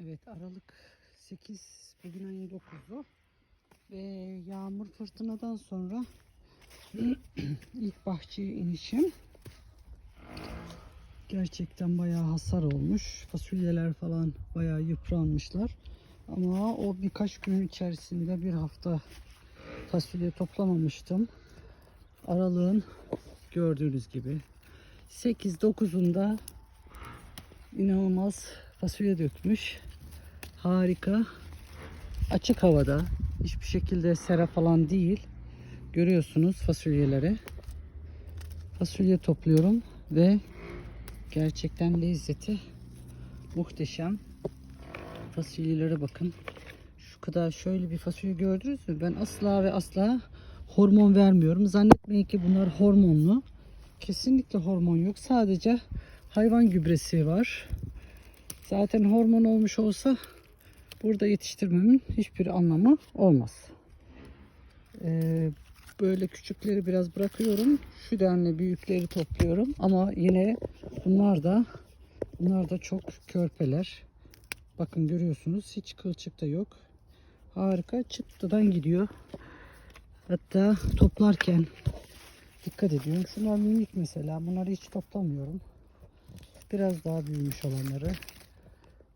Evet Aralık 8 bugün ayın 9'u ve yağmur fırtınadan sonra ilk bahçeye inişim. Gerçekten bayağı hasar olmuş. Fasulyeler falan bayağı yıpranmışlar. Ama o birkaç gün içerisinde bir hafta fasulye toplamamıştım. Aralığın gördüğünüz gibi 8-9'unda inanılmaz fasulye dökmüş. Harika. Açık havada. Hiçbir şekilde sera falan değil. Görüyorsunuz fasulyeleri. Fasulye topluyorum ve gerçekten lezzeti muhteşem. Fasulyelere bakın. Şu kadar şöyle bir fasulye gördünüz mü? Ben asla ve asla hormon vermiyorum. Zannetmeyin ki bunlar hormonlu. Kesinlikle hormon yok. Sadece hayvan gübresi var. Zaten hormon olmuş olsa burada yetiştirmemin hiçbir anlamı olmaz. Ee, böyle küçükleri biraz bırakıyorum. Şu denli büyükleri topluyorum. Ama yine bunlar da bunlar da çok körpeler. Bakın görüyorsunuz hiç kılçık da yok. Harika çıktıdan gidiyor. Hatta toplarken dikkat ediyorum. Şunlar minik mesela. Bunları hiç toplamıyorum. Biraz daha büyümüş olanları.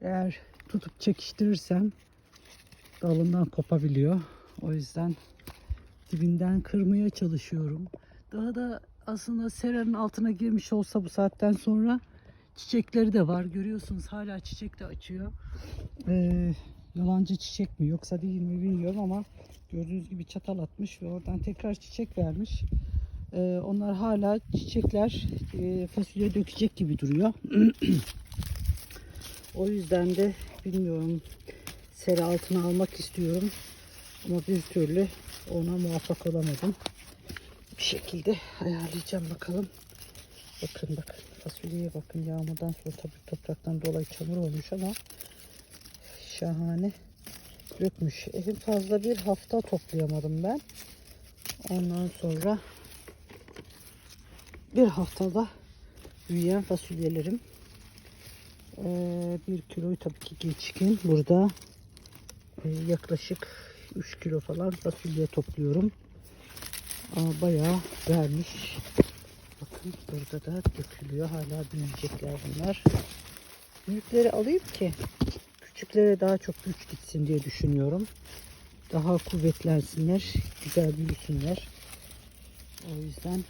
Eğer tutup çekiştirirsem dalından kopabiliyor. O yüzden dibinden kırmaya çalışıyorum. Daha da aslında seranın altına girmiş olsa bu saatten sonra çiçekleri de var. Görüyorsunuz hala çiçek de açıyor. Ee, yalancı çiçek mi yoksa değil mi bilmiyorum ama gördüğünüz gibi çatal atmış ve oradan tekrar çiçek vermiş. Ee, onlar hala çiçekler e, fasulye dökecek gibi duruyor. o yüzden de bilmiyorum sera altına almak istiyorum. Ama bir türlü ona muvaffak olamadım. Bir şekilde ayarlayacağım bakalım. Bakın bakın fasulyeye bakın yağmurdan sonra tabii topraktan dolayı çamur olmuş ama şahane dökmüş. En fazla bir hafta toplayamadım ben. Ondan sonra bir haftada büyüyen fasulyelerim. Ee, bir kiloyu tabii ki geçkin. Burada e, yaklaşık 3 kilo falan fasulye topluyorum. Ama bayağı vermiş. Bakın burada da dökülüyor. Hala büyüyecekler bunlar. Büyükleri alayım ki küçüklere daha çok güç gitsin diye düşünüyorum. Daha kuvvetlensinler, güzel büyüsünler. O yüzden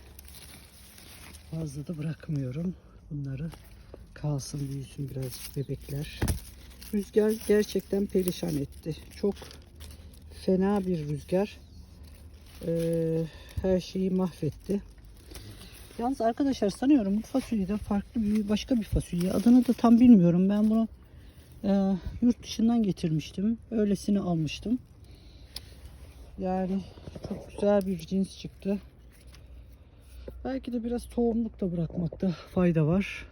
fazla da bırakmıyorum. Bunları kalsın büyüsün biraz bebekler. Rüzgar gerçekten perişan etti. Çok fena bir rüzgar. Ee, her şeyi mahvetti. Yalnız arkadaşlar sanıyorum bu fasulyeden farklı bir başka bir fasulye. Adını da tam bilmiyorum. Ben bunu e, yurt dışından getirmiştim. Öylesini almıştım. Yani çok güzel bir cins çıktı. Belki de biraz tohumluk da bırakmakta fayda var.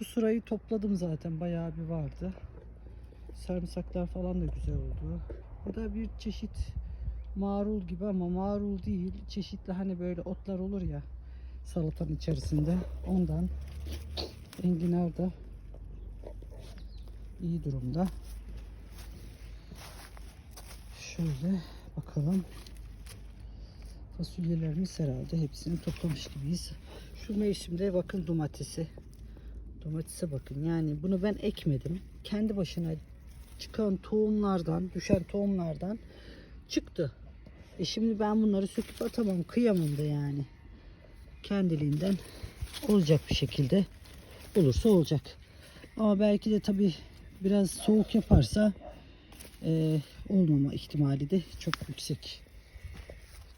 Bu sırayı topladım zaten. Bayağı bir vardı. Sarımsaklar falan da güzel oldu. Bu da bir çeşit marul gibi ama marul değil. Çeşitli hani böyle otlar olur ya salatanın içerisinde. Ondan enginar da iyi durumda. Şöyle bakalım. Fasulyelerimiz herhalde hepsini toplamış gibiyiz. Şu mevsimde bakın domatesi. Domatese bakın. Yani bunu ben ekmedim. Kendi başına çıkan tohumlardan, düşen tohumlardan çıktı. E şimdi ben bunları söküp atamam. Kıyamam da yani. Kendiliğinden olacak bir şekilde olursa olacak. Ama belki de tabii biraz soğuk yaparsa e, olmama ihtimali de çok yüksek.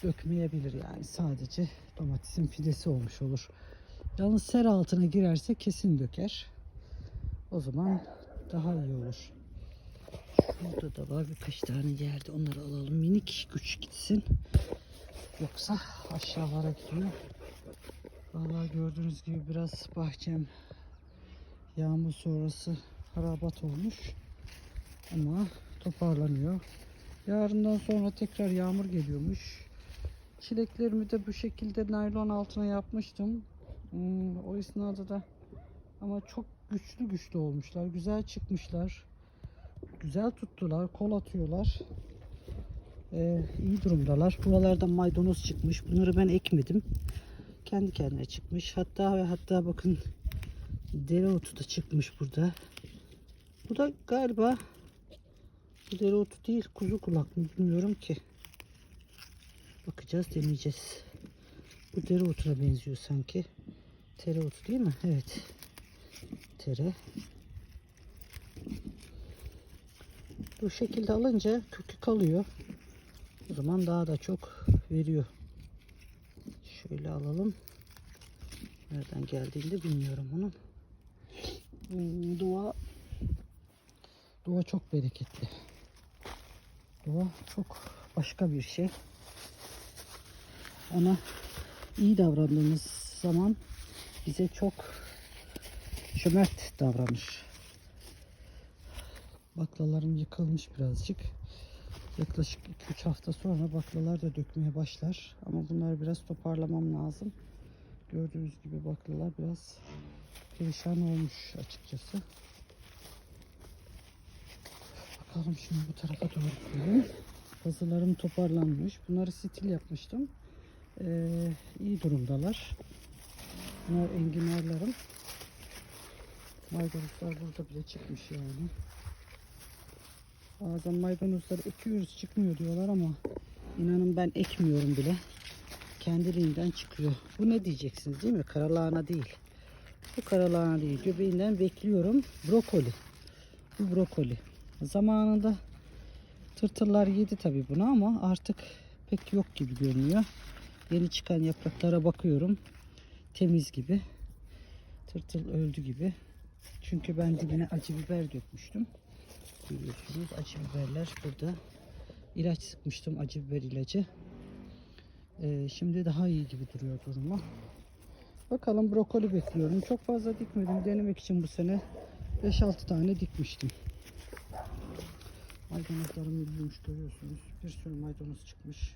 Dökmeyebilir yani sadece domatesin fidesi olmuş olur. Yalnız ser altına girerse kesin döker. O zaman daha iyi olur. Şurada da var birkaç tane yerde onları alalım. Minik güç gitsin. Yoksa aşağılara gidiyor. Vallahi gördüğünüz gibi biraz bahçem yağmur sonrası harabat olmuş. Ama toparlanıyor. Yarından sonra tekrar yağmur geliyormuş. Çileklerimi de bu şekilde naylon altına yapmıştım. Hmm, o esnada da ama çok güçlü güçlü olmuşlar. Güzel çıkmışlar. güzel tuttular. Kol atıyorlar. Ee, iyi durumdalar. Buralarda maydanoz çıkmış. Bunları ben ekmedim. Kendi kendine çıkmış. Hatta ve hatta bakın dereotu da çıkmış burada. Bu da galiba dereotu değil kuzu kulak mı bilmiyorum ki. Bakacağız deneyeceğiz. Bu dereotuna benziyor sanki. Tereotu değil mi? Evet. Tere. Bu şekilde alınca kökü kalıyor. O zaman daha da çok veriyor. Şöyle alalım. Nereden geldiğini de bilmiyorum onun. Hmm, Dua Dua çok bereketli. Dua çok başka bir şey. Ona iyi davrandığımız zaman bize çok cömert davranır. Baklalarım yıkılmış birazcık. Yaklaşık 2-3 hafta sonra baklalar da dökmeye başlar. Ama bunları biraz toparlamam lazım. Gördüğünüz gibi baklalar biraz perişan olmuş açıkçası. Bakalım şimdi bu tarafa doğru gidelim. Pazılarım toparlanmış. Bunları stil yapmıştım. Ee, iyi durumdalar. Bunlar enginarlarım. Maydanozlar burada bile çıkmış yani. Bazen maydanozları ekiyoruz çıkmıyor diyorlar ama inanın ben ekmiyorum bile. Kendiliğinden çıkıyor. Bu ne diyeceksiniz değil mi? Karalahana değil. Bu karalahana değil. Göbeğinden bekliyorum. Brokoli. Bu brokoli. Zamanında tırtıllar yedi tabii bunu ama artık pek yok gibi görünüyor. Yeni çıkan yapraklara bakıyorum. Temiz gibi. Tırtıl öldü gibi. Çünkü ben dibine acı biber dökmüştüm. Görüyorsunuz acı biberler burada. İlaç sıkmıştım acı biber ilacı. Ee, şimdi daha iyi gibi duruyor durumu. Bakalım brokoli bekliyorum. Çok fazla dikmedim. Denemek için bu sene 5-6 tane dikmiştim. Maydanozlarım büyümüş görüyorsunuz. Bir sürü maydanoz çıkmış.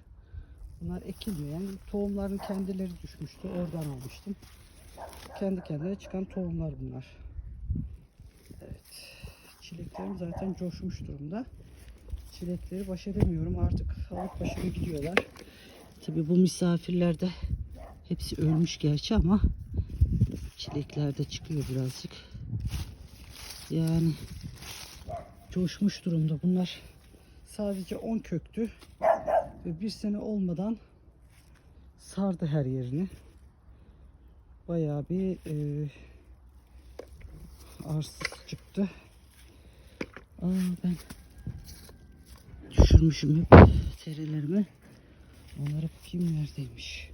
Bunlar ekilmiyor. Yani tohumların kendileri düşmüştü. Oradan almıştım. Kendi kendine çıkan tohumlar bunlar. Evet. Çileklerim zaten coşmuş durumda. Çilekleri baş edemiyorum. Artık alıp başına gidiyorlar. Tabi bu misafirler de hepsi ölmüş gerçi ama çilekler de çıkıyor birazcık. Yani coşmuş durumda. Bunlar sadece 10 köktü ve bir sene olmadan sardı her yerini. Bayağı bir e, arsız çıktı. Aa, ben düşürmüşüm hep terelerimi. Onlara bakayım neredeymiş.